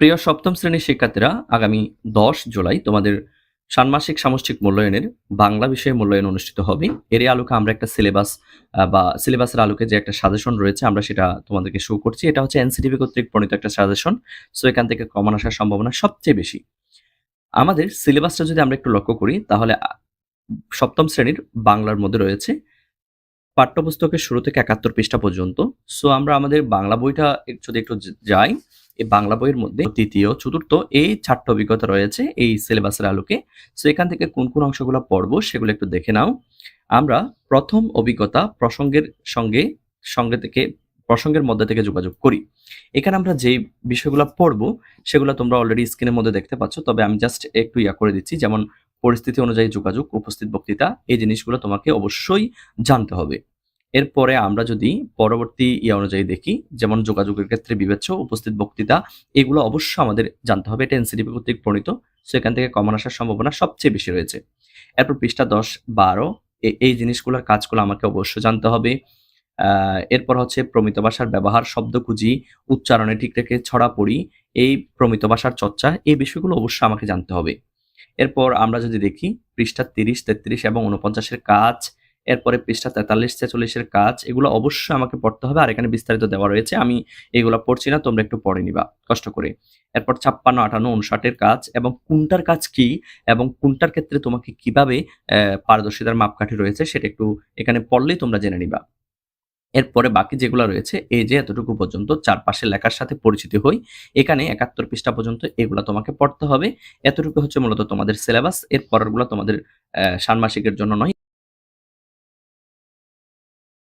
প্রিয় সপ্তম শ্রেণির শিক্ষার্থীরা, আগামী দশ জুলাই তোমাদের ষান্মাসিক সামষ্টিক মূল্যায়নের বাংলা বিষয়ে মূল্যায়ন অনুষ্ঠিত হবে। এরই আলোকে আমরা একটা সিলেবাস বা সিলেবাসের আলোকে যে একটা সাজেশন রয়েছে, আমরা সেটা তোমাদেরকে শো করছি। এটা হচ্ছে এনসিটিভি কর্তৃক প্রণীত একটা সাজেশন সো এখান থেকে কমন আসার সম্ভাবনা সবচেয়ে বেশি। আমাদের সিলেবাসটা যদি আমরা একটু লক্ষ্য করি, তাহলে সপ্তম শ্রেণির বাংলার মধ্যে রয়েছে পাঠ্যপুস্তকের শুরু থেকে একাত্তর পৃষ্ঠা পর্যন্ত। সো আমরা আমাদের বাংলা বইটা যদি একটু যাই এই বাংলা বইয়ের মধ্যে তৃতীয় চতুর্থ এই চারটা অভিজ্ঞতা রয়েছে এই সিলেবাসের আলোকে। সো এখান থেকে কোন কোন অংশগুলো পড়ব সেগুলো একটু দেখে নাও। আমরা প্রথম অভিজ্ঞতা প্রসঙ্গের সঙ্গে সঙ্গে থেকে, প্রসঙ্গের মধ্যে থেকে যোগাযোগ করি। এখানে আমরা যে বিষয়গুলো পড়ব সেগুলো তোমরা অলরেডি স্ক্রিনের মধ্যে দেখতে পাচ্ছ, তবে আমি জাস্ট একটু ইয়া করে দিচ্ছি। যেমন পরিস্থিতি অনুযায়ী যোগাযোগ, উপস্থিত বক্তৃতা, এই জিনিসগুলো তোমাকে অবশ্যই জানতে হবে। এরপরে আমরা যদি পরবর্তী ইয়ে অনুযায়ী দেখি, যেমন যোগাযোগের ক্ষেত্রে বিবেচ্য, উপস্থিত বক্তৃতা, এগুলো অবশ্য আমাদের জানতে হবে। এটা এনসিডিপি কর্তৃক প্রণীত সেখান থেকে কমন আসার সম্ভাবনা সবচেয়ে বেশি রয়েছে। এরপর পৃষ্ঠা দশ, বারো এই জিনিসগুলোর কাজগুলো আমাকে অবশ্য জানতে হবে। এরপর হচ্ছে প্রমিত ভাষার ব্যবহার শব্দকুজি উচ্চারণে ঠিক রেখে ছড়া পড়ি, এই প্রমিত ভাষার চর্চা, এই বিষয়গুলো অবশ্যই আমাকে জানতে হবে। এরপর আমরা যদি দেখি, পৃষ্ঠা তিরিশ, তেত্রিশ এবং উনপঞ্চাশের কাজ এরপরে পৃষ্ঠা তেতাল্লিশ, ছেচল্লিশের কাজ, এগুলো অবশ্যই আমাকে পড়তে হবে। আর এখানে বিস্তারিত দেওয়া রয়েছে, আমি এগুলো পড়ছি না, তোমরা একটু পড়ে নিবা, কষ্ট করে। এরপর ছাপ্পান্ন, আটান্ন, উনষাটের কাজ, এবং কোনটার কাজ কি, এবং কোনটার ক্ষেত্রে তোমাকে কীভাবে পারদর্শিতার মাপকাঠি রয়েছে, সেটা একটু এখানে পড়লেই তোমরা জেনে নিবা। এরপরে বাকি যেগুলো রয়েছে, এই যে এতটুকু পর্যন্ত চারপাশে লেখার সাথে পরিচিত হই, এখানে একাত্তর পৃষ্ঠা পর্যন্ত এগুলো তোমাকে পড়তে হবে। এতটুকু হচ্ছে মূলত তোমাদের সিলেবাস, এর পরেরগুলো তোমাদের ষান্মাসিকের জন্য নয়।